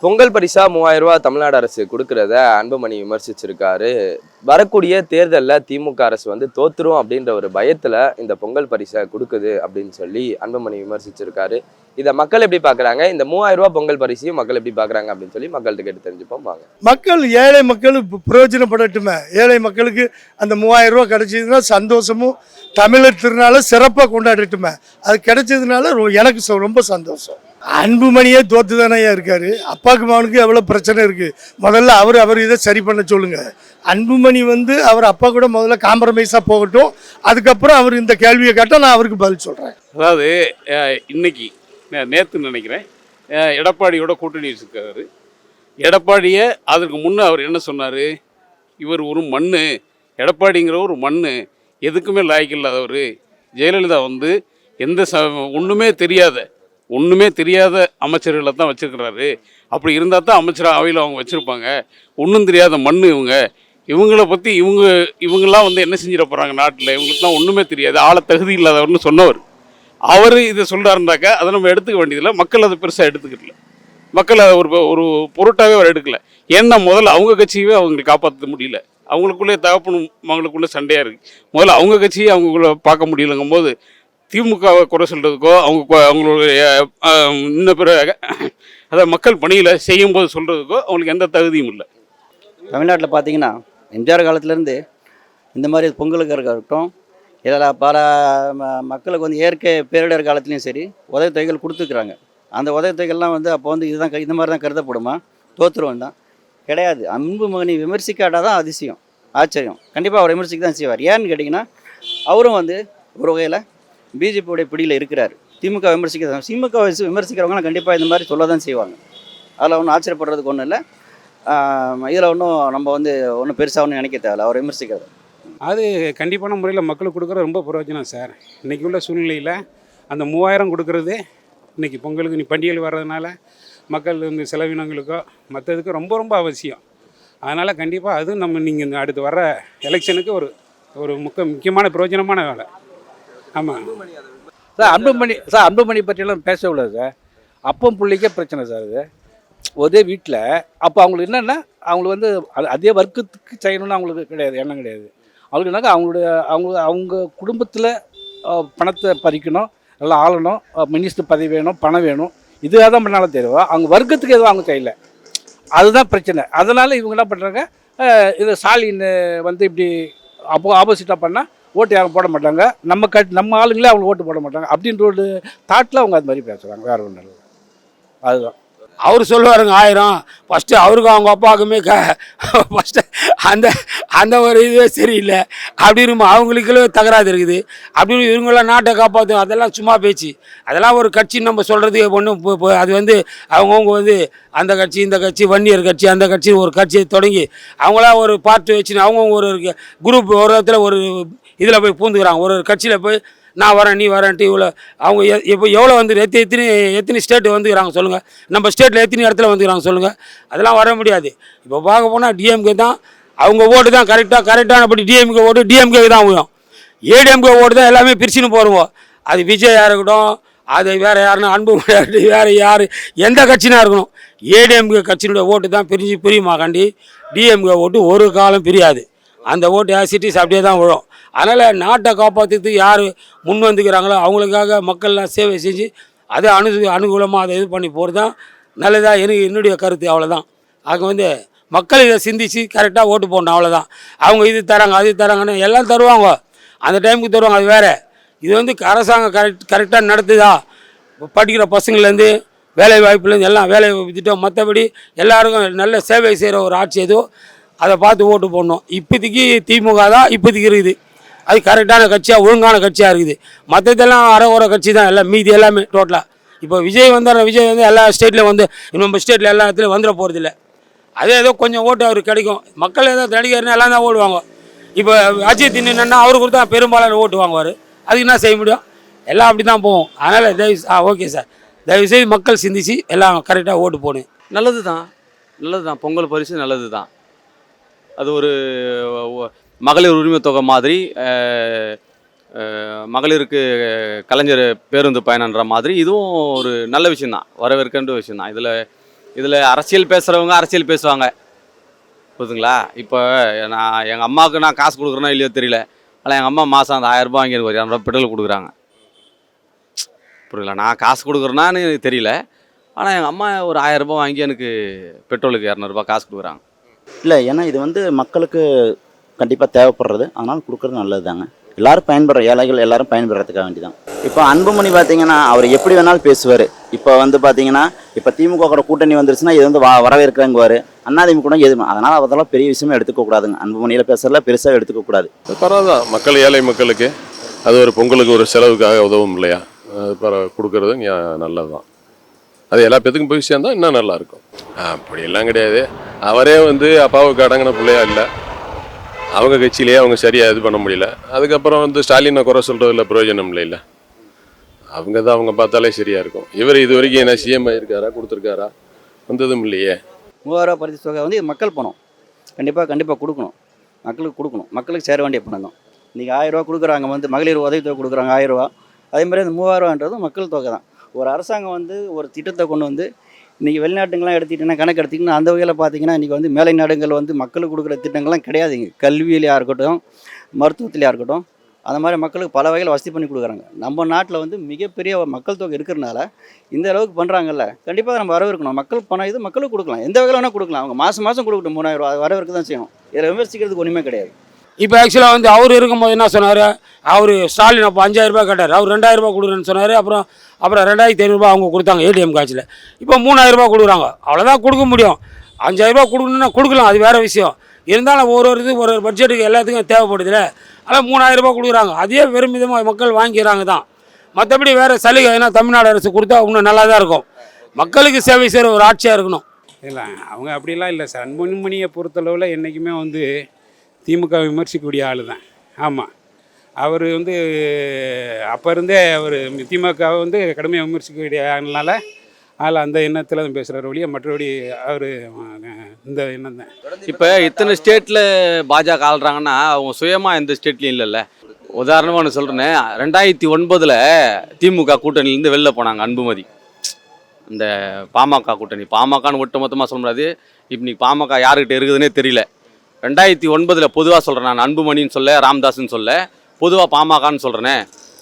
பொங்கல் பரிசா மூவாயிரம் ரூபாய் தமிழ்நாடு அரசு கொடுக்கறத அன்புமணி விமர்சிச்சிருக்காரு. வரக்கூடிய தேர்தலில் திமுக அரசு வந்து தோத்துரும் அப்படின்ற ஒரு பயத்துல இந்த பொங்கல் பரிசை கொடுக்குது அப்படின்னு சொல்லி அன்புமணி விமர்சிச்சிருக்காரு. இதை மக்கள் எப்படி பார்க்குறாங்க இந்த மூவாயிரம் ரூபாய் பொங்கல் பரிசையும் மக்கள் எப்படி பார்க்குறாங்க அப்படின்னு சொல்லி மக்கள்கிட்ட கேட்டு தெரிஞ்சுப்போம். வாங்க. மக்கள் ஏழை மக்கள் பிரயோஜனப்படட்டுமே. ஏழை மக்களுக்கு அந்த மூவாயிரம் ரூபா கிடைச்சதுன்னா சந்தோஷமும் தமிழர் திருநாளை சிறப்பாக கொண்டாடட்டுமே. அது கிடைச்சதுனால ரொ- எனக்கு ரொம்ப சந்தோஷம். அன்புமணியே தோத்து தானே இருக்காரு? அப்பாவுக்கு மகனுக்கு எவ்வளோ பிரச்சனை இருக்குது முதல்ல அவர் அவர் இதை சரி பண்ண சொல்லுங்கள் அன்புமணி வந்து அவர் அப்பா கூட முதல்ல காம்ப்ரமைஸாக போகட்டும். அதுக்கப்புறம் அவர் இந்த கேள்வியை கேட்டால் நான் அவருக்கு பதில் சொல்கிறேன் அதாவது இன்னைக்கு நேற்று நினைக்கிறேன் எடப்பாடியோட கூட்டணி இருக்காரு எடப்பாடியை அதற்கு முன்னே அவர் என்ன சொன்னார்? இவர் ஒரு மண் எடப்பாடிங்கிற ஒரு மண் எதுக்குமே லாய்க்கில்லாதவர் ஜெயலலிதா வந்து எந்த ச ஒன்றுமே தெரியாத ஒன்றுமே தெரியாத அமைச்சர்களை தான் வச்சுருக்கிறாரு. அப்படி இருந்தால் தான் அமைச்சர் அவையில் அவங்க வச்சுருப்பாங்க. ஒன்றும் தெரியாத மண் இவங்க. இவங்கள பற்றி இவங்க இவங்கெல்லாம் வந்து என்ன செஞ்சிட போகிறாங்க நாட்டில்? இவங்களுக்குலாம் ஒன்றுமே தெரியாது. ஆள தகுதி இல்லாதவர்னு சொன்னவர். அவர் இதை சொல்கிறாருந்தாக்கா அதை நம்ம எடுத்துக்க வேண்டியதில்லை. மக்கள் அதை பெருசாக எடுத்துக்கிடல மக்கள் அதை ஒரு ஒரு பொருட்டாகவே அவர் எடுக்கல. ஏன்னா முதல்ல அவங்க கட்சியவே அவங்களை காப்பாற்ற முடியல. அவங்களுக்குள்ளே தகப்பனும் அவங்களுக்குள்ளே சண்டையாக இருக்குது முதல்ல அவங்க கட்சியை அவங்களுக்குள்ள பார்க்க முடியலங்கும் போது திமுகவை குறை சொல்கிறதுக்கோ அவங்க அவங்களுடைய இன்ன பிற அதை மக்கள் பணியில் செய்யும்போது சொல்கிறதுக்கோ அவங்களுக்கு எந்த தகுதியும் இல்லை. தமிழ்நாட்டில் பார்த்தீங்கன்னா எம்ஜிஆர் காலத்துலேருந்து இந்த மாதிரி பொங்கலுக்கு இருக்கட்டும் இதில் பல ம- மக்களுக்கு வந்து இயற்கை பேரிடர் காலத்துலேயும் சரி உதவித்தொகைகள் கொடுத்துருக்குறாங்க அந்த உதவித்தொகைகள்லாம் வந்து அப்போ வந்து இதுதான் க- இந்த மாதிரி தான் கருதப்படுமா? தோற்றுருவோம் தான். கிடையாது. அன்பு மகனை விமர்சிக்காட்டால் தான் அதிசயம். ஆச்சரியம். கண்டிப்பாக அவர் விமர்சிக்க தான் செய்வார். ஏன்னு கேட்டிங்கன்னா அவரும் வந்து ஒரு வகையில் பிஜேபியோடைய பிடியில் இருக்கிறார். திமுக விமர்சிக்க திமுக விமர்சிக்கிறவங்களாம் கண்டிப்பாக இந்த மாதிரி சொல்ல தான் செய்வாங்க. அதில் ஒன்றும் ஆச்சரியப்படுறதுக்கு ஒன்றும் இல்லை. இதில் ஒன்றும் நம்ம வந்து ஒன்றும் பெருசாக ஒன்றும் நினைக்க தேவையில்ல. அவர் விமர்சிக்கிறது. அது கண்டிப்பான முறையில் மக்களுக்கு கொடுக்குற ரொம்ப பிரயோஜனம் சார். இன்றைக்கி உள்ள சூழ்நிலையில் அந்த மூவாயிரம் கொடுக்குறது இன்றைக்கி பொங்கலுக்கு நீ பண்டிகைகள் வர்றதுனால மக்கள் இந்த செலவினங்களுக்கோ மற்றதுக்கு ரொம்ப ரொம்ப அவசியம். அதனால் கண்டிப்பாக அதுவும் நம்ம நீங்கள் அடுத்து வர எலெக்ஷனுக்கு ஒரு ஒரு முக்க முக்கியமான பிரயோஜனமான வேலை. ஆமாம் சார் அன்புமணி சார் அன்புமணி பற்றியெல்லாம் பேசக்கூடாது சார். அப்பம் பிள்ளைக்கே பிரச்சனை சார் அது ஒரே வீட்டில் அப்போ அவங்களுக்கு என்னென்னா அவங்களுக்கு வந்து அது- அதே வர்க்கத்துக்கு செய்யணும்னு அவங்களுக்கு கிடையாது எண்ணம் கிடையாது. அவங்களுக்கு என்னக்கா அவங்களுடைய அவங்க அவங்க குடும்பத்தில் பணத்தை பறிக்கணும் நல்லா ஆளணும் மினிஸ்டர் பதவி வேணும் பணம் வேணும். இதுவாக தான் பண்ணாலும் தெரியும் அவங்க வர்க்கத்துக்கு எதுவும் அவங்க செய்யலை அதுதான் பிரச்சனை. அதனால் இவங்க என்ன பண்ணுறாங்க இது ஸ்டாலின் வந்து இப்படி அப்போ ஆப்போசிட்டாக பண்ணால் ஓட்டு யாரும் போட மாட்டாங்க. நம்ம கட் நம்ம ஆளுங்களே அவங்க ஓட்டு போட மாட்டாங்க. அப்படின்ற ஒரு தாட்டில் அவங்க அது மாதிரி பேசுகிறாங்க வேற ஒன்றும் இல்லை. அதுதான். அவர் சொல்லுவாருங்க ஆயிரம். ஃபஸ்ட்டு அவருக்கும் அவங்க அப்பாவுக்குமே க ஃபஸ்ட்டு அந்த அந்த ஒரு இதுவே சரியில்லை. அப்படின்னு அவங்களுக்குள்ள தகராறு இருக்குது. அப்படின்னு இவங்களாம் நாட்டை காப்பாற்றும் அதெல்லாம் சும்மா பேச்சு. அதெல்லாம் ஒரு கட்சி நம்ம சொல்கிறது ஒன்றும் அது வந்து அவங்கவுங்க வந்து அந்த கட்சி இந்த கட்சி வன்னியர் கட்சி அந்த கட்சி ஒரு கட்சியை தொடங்கி அவங்களா ஒரு பார்ட்டி வச்சுன்னு அவங்கவுங்க ஒரு குரூப் ஒரு இடத்துல ஒரு இதில் போய் பூந்துக்கிறாங்க. ஒரு ஒரு கட்சியில் போய் நான் வரேன் நீ வரேன்ட்டு இவ்வளோ அவங்க எ- இப்போ எவ்வளோ வந்து எத்தனை எத்தனை எத்தனை ஸ்டேட்டு வந்துக்கிறாங்க சொல்லுங்கள் நம்ம ஸ்டேட்டில் எத்தனை இடத்துல வந்துக்கிறாங்க சொல்லுங்கள் அதெல்லாம் வர முடியாது. இப்போ பார்க்க போனால் டிஎம்கே தான் அவங்க ஓட்டு தான் கரெக்டாக கரெக்டானபடி டிஎம்கே ஓட்டு டிஎம்கே தான் விழும் ஏடிஎம்கே ஓட்டு தான் எல்லாமே பிரிச்சுன்னு போடுவோம். அது விஜயா இருக்கட்டும் அது வேறு யாருன்னா அன்பு வேறு யார் எந்த கட்சினா இருக்கணும். ஏடிஎம்கே கட்சியினுடைய ஓட்டு தான் பிரிஞ்சு பிரியுமா காண்டி டிஎம்கே ஓட்டு ஒரு காலம் பிரியாது. அந்த ஓட்டு ஆசிட்டிஸ் அப்படியே தான் விழும். அதனால் நாட்டை காப்பாற்றுறதுக்கு யார் முன் வந்துக்கிறாங்களோ அவங்களுக்காக மக்கள்லாம் சேவை செஞ்சு அதை அனு அனுகூலமாக அதை இது பண்ணி போகிறது தான் நல்லதாக எனக்கு என்னுடைய கருத்து. அவ்வளோதான் ஆக வந்து மக்கள் இதை சிந்திச்சு கரெக்டாக ஓட்டு போடணும் அவ்வளோதான் அவங்க இது தராங்க அது தராங்கன்னு எல்லாம் தருவாங்க. அந்த டைமுக்கு தருவாங்க அது வேறு. இது வந்து அரசாங்கம் கரெக்ட் கரெக்டாக நடத்துதா? படிக்கிற பசங்கள்லேருந்து வேலை வாய்ப்புலேருந்து எல்லாம் வேலை வித்துட்டோம் திட்டம் மற்றபடி எல்லாருக்கும் நல்ல சேவை செய்கிற ஒரு ஆட்சி ஏதோ அதை பார்த்து ஓட்டு போடணும். இப்போதைக்கு திமுக தான் இப்போதைக்கு இருக்குது. அது கரெக்டான கட்சியாக ஒழுங்கான கட்சியாக இருக்குது. மற்றதெல்லாம் அரை கட்சி தான் எல்லாம் மீதி எல்லாமே டோட்டலாக இப்போ விஜய் வந்தார் விஜய் வந்து எல்லா ஸ்டேட்லையும் வந்து நம்ம ஸ்டேட்டில் எல்லா இடத்துலையும் வந்துட போகிறதில்ல அதே ஏதோ கொஞ்சம் ஓட்டு அவருக்கு கிடைக்கும். மக்கள் ஏதோ நடிகர்னு எல்லாம் தான் ஓடுவாங்க. இப்போ அஜித் நின்னா அவருக்கு கொடுத்தா பெரும்பாலான ஓட்டு வாங்குவார். அதுக்கு என்ன செய்ய முடியும்? எல்லாம் அப்படி தான் போகும். அதனால் தயவு ஆ ஓகே சார். தயவுசெய்து மக்கள் சிந்திச்சு எல்லாம் கரெக்டாக ஓட்டு போடுங்க நல்லது தான் நல்லது தான் பொங்கல் பரிசு நல்லது தான் அது ஒரு மகளிர் உரிமை தொகை மாதிரி மகளிருக்கு கலைஞர் பேருந்து பயணன்ற மாதிரி இதுவும் ஒரு நல்ல விஷயந்தான் வரவேற்கின்ற விஷயந்தான் இதில் இதில் அரசியல் பேசுகிறவங்க அரசியல் பேசுவாங்க. புரிதுங்களா இப்போ நான் எங்கள் அம்மாவுக்கு நான் காசு கொடுக்குறேனோ இல்லையோ தெரியல. ஆனால் எங்கள் அம்மா மாதம் அந்த ஆயிரம் ரூபாய் வாங்கி எனக்கு ஒரு இரநூறுவா பெட்ரோல் கொடுக்குறாங்க. புரியல நான் காசு கொடுக்குறேனான்னு எனக்கு தெரியல. ஆனால் எங்கள் அம்மா ஒரு ஆயிரம் ரூபாய் வாங்கி எனக்கு பெட்ரோலுக்கு இரநூறுபா காசு கொடுக்குறாங்க. இல்லை ஏன்னா இது வந்து மக்களுக்கு கண்டிப்பாக தேவைப்படுறது. அதனால் கொடுக்குறது நல்லது தாங்க எல்லாரும் பயன்படுற ஏழைகள் எல்லாரும் பயன்படுறதுக்காக வேண்டி தான் இப்போ அன்புமணி பார்த்தீங்கன்னா அவர் எப்படி வேணாலும் பேசுவார். இப்போ வந்து பார்த்தீங்கன்னா இப்போ திமுக கூட கூட்டணி வந்துருச்சுன்னா இது வந்து வ வரவேற்கிறாங்குவார். அண்ணாதிமுக கூட எது அதனால் அதெல்லாம் பெரிய விஷயமா எடுத்துக்கக்கூடாதுங்க அன்புமணியில் பேசுறதுல பெருசாக எடுத்துக்கக்கூடாது பரவாயில்ல மக்கள் ஏழை மக்களுக்கு அது ஒரு பொங்கலுக்கு ஒரு செலவுக்காக உதவும் இல்லையா? பரவாயில்ல பரவ கொடுக்கறது நல்லது தான் அது எல்லா பேத்துக்கும் போய் சேர்ந்தால் இன்னும் நல்லாயிருக்கும் அப்படியெல்லாம் கிடையாது. அவரே வந்து அப்பாவுக்கு அடங்கின பிள்ளையா இல்லை. அவங்க கட்சியிலேயே அவங்க சரியாக இது பண்ண முடியல. அதுக்கப்புறம் வந்து ஸ்டாலினை குறை சொல்கிறதுல பிரயோஜனம் இல்லை இல்லை. அவங்க தான் அவங்க பார்த்தாலே சரியாக இருக்கும். இவர் இது வரைக்கும் என்ன சிஎம் ஆயிருக்காரா கொடுத்துருக்காரா? வந்ததும் இல்லையே. மூவாயிரம் பரிசு தொகை வந்து மக்கள் பணம். கண்டிப்பாக கண்டிப்பாக கொடுக்கணும். மக்களுக்கு கொடுக்கணும். மக்களுக்கு சேர வேண்டிய பணம் தான். இன்றைக்கி ஆயிரரூவா கொடுக்குறாங்க வந்து மகளிர் உதவித்தொகை கொடுக்குறாங்க ஆயிரரூவா அதே மாதிரி அந்த மூவாயிரரூவான்றது மக்கள் தொகை தான். ஒரு அரசாங்கம் வந்து ஒரு திட்டத்தை கொண்டு வந்து இன்றைக்கி வெளிநாட்டுங்களாம் எடுத்துக்கிட்டீங்கன்னா கணக்கு எடுத்திங்கன்னா அந்த வகையில் பார்த்தீங்கன்னா இன்றைக்கி வந்து மேலை நாடுகள் வந்து மக்களுக்கு கொடுக்குற திட்டங்கள்லாம் கிடையாதுங்க கல்வியிலையாக இருக்கட்டும் மருத்துவத்திலையாக இருக்கட்டும் அந்த மாதிரி மக்களுக்கு பல வகையில் வசதி பண்ணி கொடுக்குறாங்க. நம்ம நாட்டில் வந்து மிகப்பெரிய மக்கள் தொகை இருக்கிறனால இந்த அளவுக்கு பண்ணுறாங்கல்ல கண்டிப்பாக நம்ம வரவேற்கணும். மக்கள் பணம் இது மக்களுக்கு கொடுக்கலாம். எந்த வகையில் வேணால் கொடுக்கலாம். அவங்க மாதம் மாதம் கொடுக்கட்டும் மூணாயிரம் ரூபா அது வரவேற்க தான் செய்யணும் இதில் விமர்சிக்கிறதுக்கு ஒன்றுமே கிடையாது. இப்போ ஆக்சுவலாக வந்து அவர் இருக்கும்போது என்ன சொன்னார்? அவர் ஸ்டாலின் அப்போ அஞ்சாயிரரூபா கேட்டார். அவர் ரெண்டாயிரம் கொடுக்குறேன்னு சொன்னார். அப்புறம் அப்புறம் ரெண்டாயிரத்தி ஐநூறுரூபா அவங்க கொடுத்தாங்க ஏடிஎம் காட்சியில். இப்போ மூணாயிரரூபா கொடுக்குறாங்க. அவ்வளோதான் கொடுக்க முடியும். அஞ்சாயிரரூபா கொடுக்கணுன்னா கொடுக்கலாம். அது வேறு விஷயம். இருந்தாலும் ஒரு ஒரு இது ஒரு ஒரு பட்ஜெட்டுக்கு எல்லாத்துக்கும் தேவைப்படுதுல. ஆனால் மூணாயிரரூபா கொடுக்குறாங்க. அதே வெறும் விதமாக மக்கள் வாங்கிக்கிறாங்க தான். மற்றபடி வேறு சலுகை ஏன்னா தமிழ்நாடு அரசு கொடுத்தா இன்னும் நல்லா தான் இருக்கும். மக்களுக்கு சேவை செய்கிற ஒரு ஆட்சியாக இருக்கணும். இல்லை அவங்க அப்படிலாம் இல்லை சார். அன்புமணியை பொறுத்தளவில் என்றைக்குமே வந்து திமுக விமர்சிக்கக்கூடிய ஆள் தான் ஆமாம் அவர் வந்து அப்போ இருந்தே அவர் திமுகவை வந்து கடுமையாக விமர்சிக்கக்கூடிய ஆளுனால ஆள் அந்த எண்ணத்தில் தான் பேசுகிறார் ஒழிய மற்றபடி அவர் இந்த எண்ணம் தான். இப்போ இத்தனை ஸ்டேட்டில் பாஜக ஆள்றாங்கன்னா அவங்க சுயமாக எந்த ஸ்டேட்லையும் இல்லைல்ல. உதாரணமாக ஒன்று சொல்கிறேனே ரெண்டாயிரத்தி ஒன்பதில் திமுக கூட்டணியிலேருந்து வெளில போனாங்க அன்புமதி. இந்த பாமக கூட்டணி. பாமகன்னு ஒட்டு மொத்தமாக சொல்ல முடியாது. இப்போ இன்னைக்கு பாமக யாருக்கிட்ட இருக்குதுன்னே தெரியல. ரெண்டாயிரத்தி ஒன்பதில் பொதுவாக சொல்கிறேன் நான் அன்புமணின்னு சொல்ல ராம்தாஸ்ன்னு சொல்ல பொதுவாக பாமகன்னு சொல்கிறேனே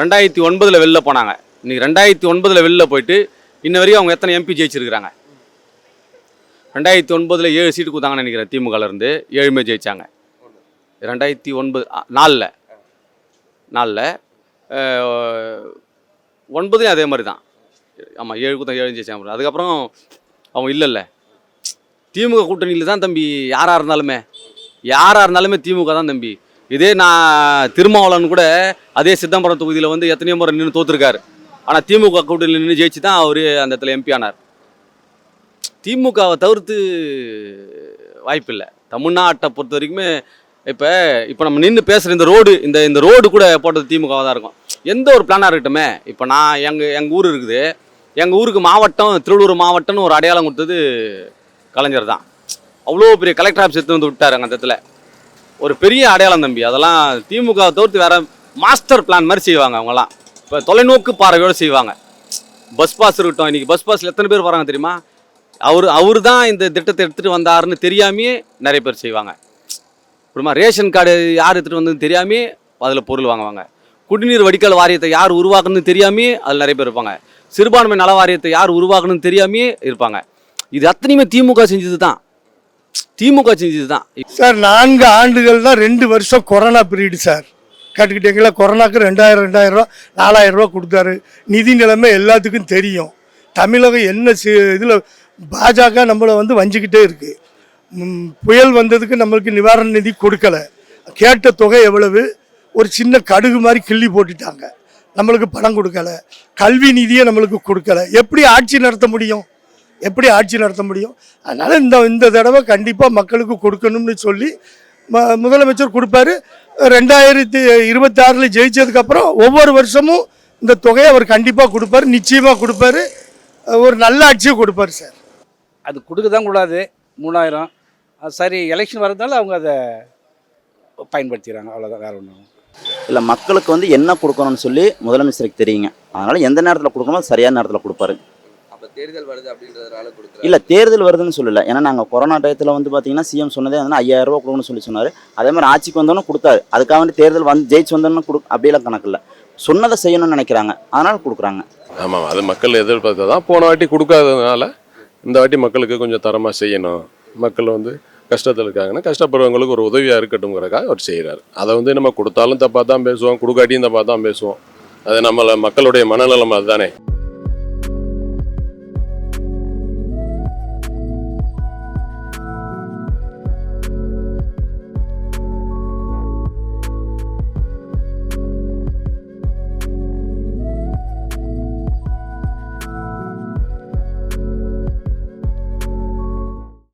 ரெண்டாயிரத்தி ஒன்பதில் வெளில போனாங்க. இன்னைக்கு ரெண்டாயிரத்தி ஒன்பதில் வெளில போயிட்டு இன்ன வரையும் அவங்க எத்தனை எம்பி ஜெயிச்சிருக்கிறாங்க? ரெண்டாயிரத்தி ஒன்பதில் ஏழு சீட்டு கொடுத்தாங்கன்னு நினைக்கிறேன் திமுகலேருந்து ஏழுமே ஜெயிச்சாங்க. ரெண்டாயிரத்தி ஒன்பது நாலில். நாலில். ஒன்பதுலேயும் அதே மாதிரி தான். ஆமாம் ஏழு கொடுத்தா ஏழு ஜெயிச்சாங்க அதுக்கப்புறம் அவங்க இல்லைல்ல. திமுக கூட்டணியில் தான் தம்பி யாராக இருந்தாலுமே. யாராக இருந்தாலுமே திமுக தான் தம்பி. இதே நான் திருமாவளவன் கூட அதே சிதம்பரம் தொகுதியில் வந்து எத்தனையோ முறை நின்று தோத்துருக்காரு. ஆனால் திமுக கூட்டணியில் நின்று ஜெயிச்சு தான் அவர் அந்த இடத்துல எம்பி ஆனார். திமுகவை தவிர்த்து வாய்ப்பில்லை. தமிழ்நாட்டை பொறுத்த வரைக்குமே இப்போ இப்போ நம்ம நின்று பேசுகிற இந்த ரோடு இந்த இந்த ரோடு கூட போட்டது திமுகவாக தான் இருக்கும். எந்த ஒரு பிளானாக இருக்கட்டுமே இப்போ நான் எங்கள் எங்கள் ஊர் இருக்குது. எங்கள் ஊருக்கு மாவட்டம் திருவள்ளூர் மாவட்டம்னு ஒரு அடையாளம் கொடுத்தது கலைஞர் தான். அவ்வளோ பெரிய கலெக்டர் ஆஃபீஸ் எடுத்து வந்து விட்டாரு அந்த இடத்துல. ஒரு பெரிய அடையாளம் தம்பி. அதெல்லாம் திமுக தவிர்த்து வேற மாஸ்டர் பிளான் மாதிரி செய்வாங்க அவங்கலாம் இப்போ தொலைநோக்கு பார்வையோடு செய்வாங்க. பஸ் பாஸ் இருக்கட்டும் இன்றைக்கி பஸ் பாஸில் எத்தனை பேர் வராங்க தெரியுமா? அவர் அவர் தான் இந்த திட்டத்தை எடுத்துகிட்டு வந்தாருன்னு தெரியாமையே நிறைய பேர் செய்வாங்க. அப்புறமா ரேஷன் கார்டு யார் எடுத்துகிட்டு வந்ததுன்னு தெரியாமே அதில் பொருள் வாங்குவாங்க. குடிநீர் வடிகால் வாரியத்தை யார் உருவாக்குன்னு தெரியாமே அதில் நிறைய பேர் இருப்பாங்க. சிறுபான்மை நல வாரியத்தை யார் உருவாக்கணும்னு தெரியாமையே இருப்பாங்க. இது அத்தனையுமே திமுக செஞ்சது தான் திமுக செஞ்சது தான் சார் நான்கு ஆண்டுகள் தான் ரெண்டு வருஷம் கொரோனா பீரியடு சார். கேட்டுக்கிட்டீங்களா? கொரோனாக்கு ரெண்டாயிரம் ரெண்டாயிரம் ரூபா நாலாயிரம் ரூபா கொடுத்தாரு. நிதி நிலைமை எல்லாத்துக்கும் தெரியும். தமிழகம் என்ன இதில் பாஜக நம்மளை வந்து வஞ்சிக்கிட்டே இருக்கு. புயல் வந்ததுக்கு நம்மளுக்கு நிவாரண நிதி கொடுக்கலை. கேட்ட தொகை எவ்வளவு? ஒரு சின்ன கடுகு மாதிரி கிள்ளி போட்டுட்டாங்க. நம்மளுக்கு பணம் கொடுக்கல. கல்வி நிதியை நம்மளுக்கு கொடுக்கல. எப்படி ஆட்சி நடத்த முடியும்? எப்படி ஆட்சி நடத்த முடியும்? அதனால் இந்த இந்த தடவை கண்டிப்பாக மக்களுக்கு கொடுக்கணும்னு சொல்லி ம முதலமைச்சர் கொடுப்பாரு. ரெண்டாயிரத்தி இருபத்தாறில் ஜெயிச்சதுக்கப்புறம் ஒவ்வொரு வருஷமும் இந்த தொகையை அவர் கண்டிப்பாக கொடுப்பாரு. நிச்சயமாக கொடுப்பாரு. ஒரு நல்ல ஆட்சியை கொடுப்பாரு சார். அது கொடுக்க தான் கூடாது. மூணாயிரம். அது சரி எலெக்ஷன் வரதுனால அவங்க அதை பயன்படுத்திக்கிறாங்க. அவ்வளோதான் வேறு ஒன்றும் இல்லை மக்களுக்கு வந்து என்ன கொடுக்கணும்னு சொல்லி முதலமைச்சருக்கு தெரியுங்க. அதனால் எந்த நேரத்தில் கொடுக்கணுமோ சரியான நேரத்தில் கொடுப்பாரு. அப்ப தேர்தல் வருது அப்படின்றதுனால கொடுக்குறாரு இல்லை தேர்தல் வருதுன்னு சொல்லல. ஏன்னா நாங்கள் கொரோனா டயத்தில் வந்து பார்த்தீங்கன்னா சிஎம் சொன்னதே வந்து ஐயாயிரம் ரூபா கொடுக்கணும்னு சொல்லி சொன்னார். அதே மாதிரி ஆட்சிக்கு வந்தோன்னே கொடுத்தாரு. அதுக்காக வேண்டி தேர்தல் வந்து ஜெயிச்சு வந்தோன்னு கொடு அப்படியெல்லாம் கணக்கு இல்லை. சொன்னதை செய்யணும்னு நினைக்கிறாங்க. அதனால கொடுக்குறாங்க. ஆமாம் அது மக்கள் எதிர்பார்த்து தான் போன வாட்டி கொடுக்காததுனால இந்த வாட்டி மக்களுக்கு கொஞ்சம் தரமாக செய்யணும். மக்கள் வந்து கஷ்டத்தில் இருக்காங்கன்னா கஷ்டப்படுறவங்களுக்கு ஒரு உதவியாக இருக்கட்டும்ங்கிறக்காக அவர் செய்கிறாரு அதை வந்து நம்ம கொடுத்தாலும் தப்பாக தான் பேசுவோம் கொடுக்காட்டியும் தப்பாக தான் பேசுவோம். அது நம்மள மக்களுடைய மனநலம் அதுதானே.